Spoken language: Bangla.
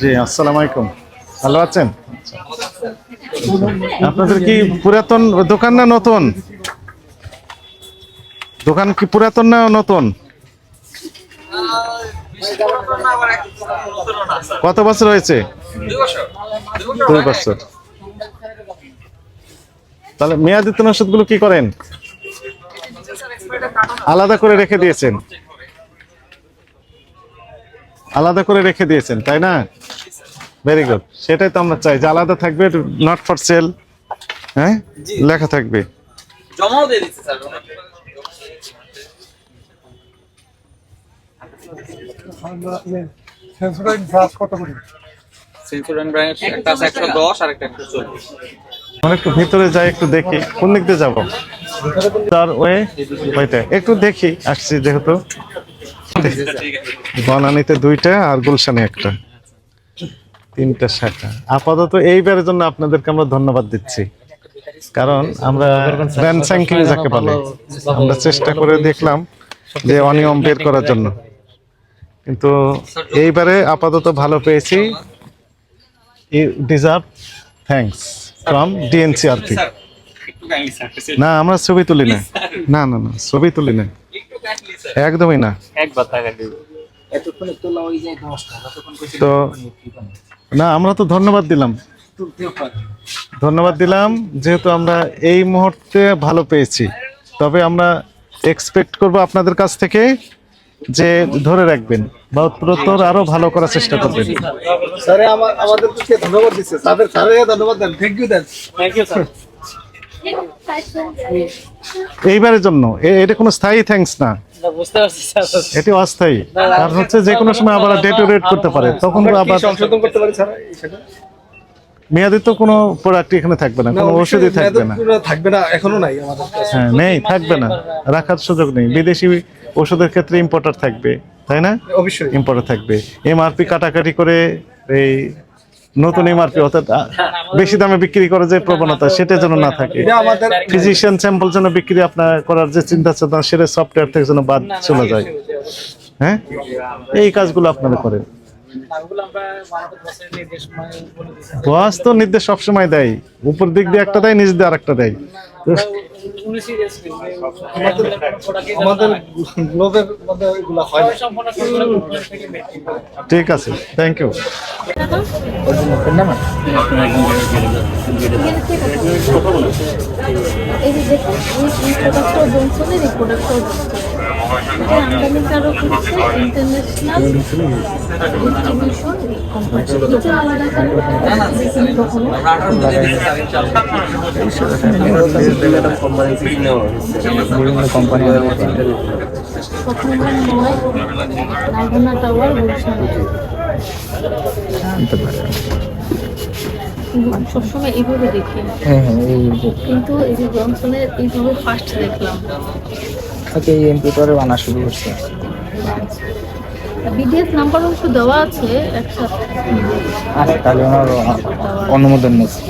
জি, আসসালামু আলাইকুম। ভালো আছেন? আপনাদের কি পুরাতন দোকান না নতুন? দোকান কি পুরাতন না নতুন? কত বছর হয়েছে? দুই বছর। তাহলে মেয়াদিতন ওষুধগুলো কি করেন? আলাদা করে রেখে দিয়েছেন। আলাদা করে রেখে দিয়েছেন তাই না? ভেরি গুড সেটাই তো আমরা চাই যে আলাদা থাকবে নট ফর সেল হ্যাঁ? লেখা থাকবে। জমাও দিয়ে দিচ্ছে স্যার আমরা একটু ভিতরে যাই একটু দেখি কোন দিক দিয়ে যাব? তার ওয়ে ওইটা একটু দেখি, আসছি যেহেতু। বনানিতে দুইটা আর গুলশানে একটা। তিনটা শাখা আপাতত এইবারের জন্য আপনাদেরকে আমরা ধন্যবাদ দিচ্ছি। কারণ আমরা যাকে বলে, আমরা চেষ্টা করে দেখলাম যে অনিয়ম বের করার জন্য। কিন্তু এইবারে আপাতত ভালো পেয়েছি। Deserve thanks from DNCRP. না আমরা ছবি তুলি না। না না না ছবি তুলি না। একটু কাইন্ডলি স্যার একদমই না। তো না আমরা তো ধন্যবাদ দিলাম। ধন্যবাদ দিলাম যেহেতু আমরা এই মুহূর্তে ভালো পেয়েছি। তবে আমরা এক্সপেক্ট করব আপনাদের কাছ থেকে যে ধরে রাখবেন বা উত্তরোত্তর আরও ভালো করার চেষ্টা করবেন। স্যারে আমার ধন্যবাদ দিচ্ছে। স্যারের ধন্যবাদ দেন। থ্যাংক ইউ দেন থ্যাংক ইউ স্যার এইবারের জন্য? এ- এটা কোনো স্থায়ী থ্যাঙ্কস না। বুঝতে এটি অস্থায়ী। কারণ হচ্ছে যে কোনো সময় আবার ডেটোরেট করতে পারে। তখন তো আবার সংশোধন করতে পারি স্যার সেটা? মেয়াদি তো কোনো প্রোডাক্ট এখানে থাকবে না কোনো ওষুধই থাকবে না। থাকবে না এখনও নাই আমাদের কাছে। হ্যাঁ নেই থাকবে না। রাখার সুযোগ নেই। বিদেশি ওষুধের ক্ষেত্রে ইম্পোর্টার থাকবে তাই না? অবশ্যই। ইম্পোর্টার থাকবে। এমআরপি কাটাকাটি করে এই নতুন এমআরপি অর্থাৎ বেশি দামে বিক্রি করার যে প্রবণতা সেটা যেন না থাকে। আমাদের ফিজিশিয়ান স্যাম্পল যেন বিক্রি আপনার করার যে চিন্তা চেতনা সেটা সফটওয়্যার থেকে যেন বাদ চলে যায়। হ্যাঁ এই কাজগুলো আপনারা করেন। মানে বস তো নির্দেশ সবসময় দেয়। উপর দিক দিয়ে একটা দেয় নিচ দিয়ে আর একটা দেয় উনি সিরিয়াসলি আমাদের আমাদের গ্লোবের মধ্যে এগুলো হয় ঠিক আছে থ্যাংক ইউ এই যে দেখুন এই প্রোডাক্টটা জনসনের এই এটা আমদানিকারক হচ্ছে ইন্টারন্যাশনাল ডিস্ট্রিবিউশন কোম্পানি এটা আলাদা টাওয়ার আমি সবসময় এইভাবে। দেখি কিন্তু এই যে জনসনের এইভাবে ফার্স্ট দেখলাম। ওকে এই এমপিটারে বানা শুরু করছে। বিডিএস নাম্বার অবশ্য দেওয়া আছে একসাথে। আচ্ছা তাহলে ওনার অনুমোদন নিচ্ছে